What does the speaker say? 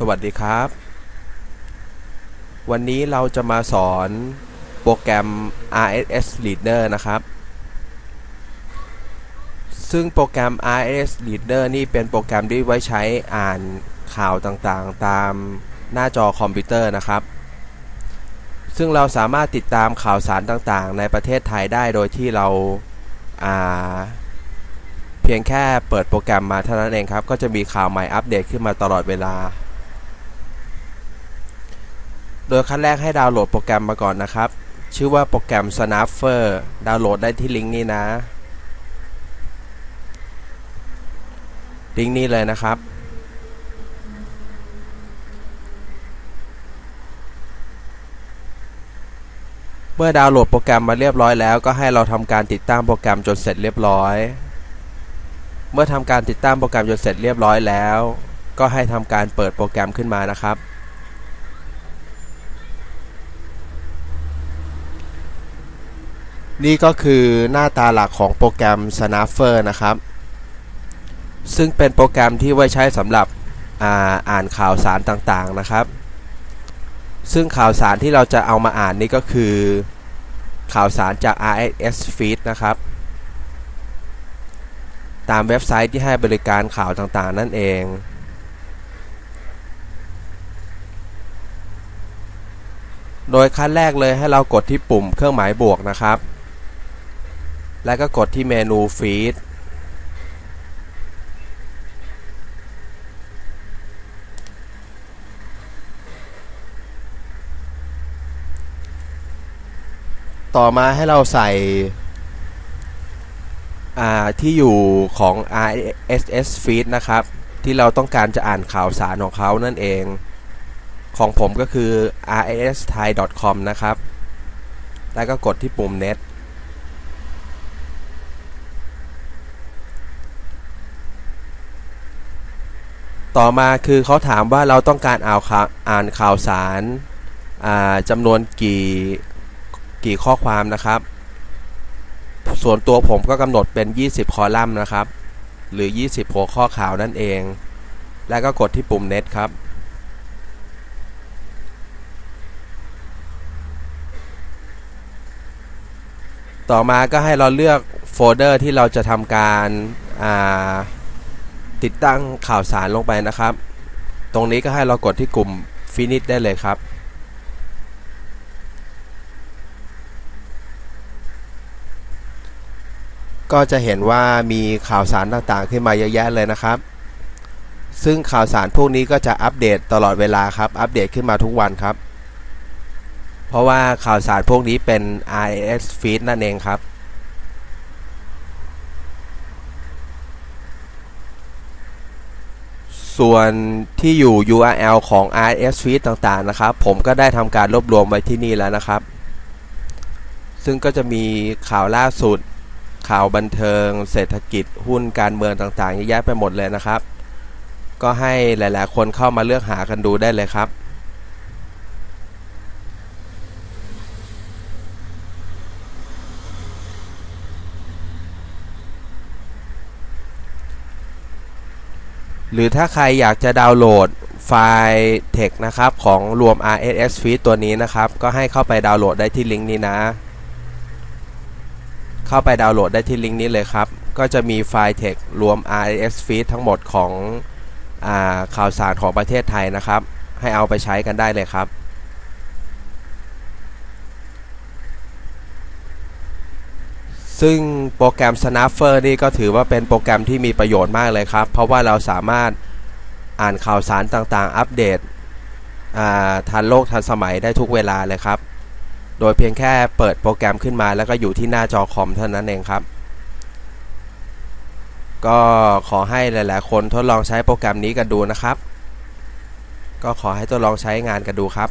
สวัสดีครับ วันนี้เราจะมาสอนโปรแกรม RSS Reader นะครับ ซึ่งโปรแกรม RSS Reader นี่เป็นโปรแกรมที่ไว้ใช้อ่านข่าวต่างๆ ตามหน้าจอคอมพิวเตอร์นะครับ ซึ่งเราสามารถติดตามข่าวสารต่างๆ ในประเทศไทยได้โดยที่เราาเพียงแค่เปิดโปรแกรมมาเท่านั้นเองครับ ก็จะมีข่าวใหม่อัปเดตขึ้นมาตลอดเวลา โดยขั้นแรกให้ดาวน์โหลดโปรแกรมมาก่อนนะครับ ชื่อว่าโปรแกรม Snapper ดาวน์โหลดได้ที่ลิงก์นี้นะ ลิงก์นี้เลยนะครับเมื่อดาวน์โหลดโปรแกรมมาเรียบร้อยแล้วก็ให้เราทำการติดตั้งโปรแกรมจนเสร็จเรียบร้อย เมื่อทำการติดตั้งโปรแกรมจนเสร็จเรียบร้อยแล้ว ก็ให้ทำการเปิดโปรแกรมขึ้นมานะครับ นี่ก็คือหน้าตาหลักของโปรแกรม Snapper นะครับ ซึ่งเป็นโปรแกรมที่ไว้ใช้สำหรับอาอ่านข่าวสารต่างๆนะครับ ซึ่งข่าวสารที่เราจะเอามาอ่านนี่ก็คือ ข่าวสารจาก RSS Feed นะครับ ตามเว็บไซต์ที่ให้บริการข่าวต่างๆ นั่นเองโดยขั้นแรกเลยให้เรากดที่ปุ่มเครื่องหมายบวกนะครับ แล้วก็กดที่เมนูฟีดต่อมาให้เราใส่ที่อยู่ของ RSS feed นะครับ ที่เราต้องการจะอ่านข่าวสารของเขานั่นเอง ของผมก็คือ rsthai.com นะครับ แล้วก็กดที่ปุ่ม net ต่อมาคือเขาถามว่าเราต้องการอ่านข่าวอ่านข่าวสารจำนวนกี่กี่ข้อความนะครับ ส่วนตัวผมก็กำหนดเป็น 20 คอลัมน์นะครับ หรือ 20 หัวข้อข่าวนั่นเอง แล้วก็กดที่ปุ่ม net ครับ ต่อมาก็ให้เราเลือกโฟลเดอร์ที่เราจะทำการา ติดตั้งข่าวสารลงไปนะครับ ตรงนี้ก็ให้เรากดที่กลุ่ม finish ได้เลยครับก็จะเห็นว่ามีข่าวสารต่างๆ ขึ้นมาเยอะแยะเลยนะครับ ซึ่งข่าวสารพวกนี้ก็จะอัปเดตตลอดเวลาครับ อัปเดตขึ้นมาทุกวันครับ เพราะว่าข่าวสารพวกนี้เป็น RSS feed นั่นเองครับ ส่วนที่อยู่ URL ของ RSS feed ต่างๆ นะครับ ผมก็ได้ทำการรวบรวมไว้ที่นี่แล้วนะครับ ซึ่งก็จะมีข่าวล่าสุด ข่าวบันเทิง เศรษฐกิจ หุ้น การเมืองต่างๆเยอะแยะไปหมดเลยนะครับ ก็ให้หลายๆ คนเข้ามาเลือกหากันดูได้เลยครับ หรือถ้าใครอยากจะดาวน์โหลดไฟล์ text นะครับ ของรวม RSS feed ตัวนี้นะครับ ก็ให้เข้าไปดาวน์โหลดได้ที่ลิงก์นี้นะ เข้าไปดาวน์โหลดได้ที่ลิงก์นี้เลยครับ ก็จะมีไฟล์ text รวม RSS feed ทั้งหมดของอข่าวสารของประเทศไทยนะครับ ให้เอาไปใช้กันได้เลยครับ ซึ่งโปรแกรม Snapper นี่ก็ถือว่าเป็นโปรแกรมที่มีประโยชน์มากเลยครับ เพราะว่าเราสามารถอ่านข่าวสารต่างๆ อัปเดตทันโลกทันสมัยได้ทุกเวลาเลยครับ โดยเพียงแค่เปิดโปรแกรมขึ้นมาแล้วก็อยู่ที่หน้าจอคอมเท่านั้นเองครับ ก็ขอให้หลาย ๆ คนทดลองใช้โปรแกรมนี้กันดูนะครับ ก็ขอให้ทดลองใช้งานกันดูครับ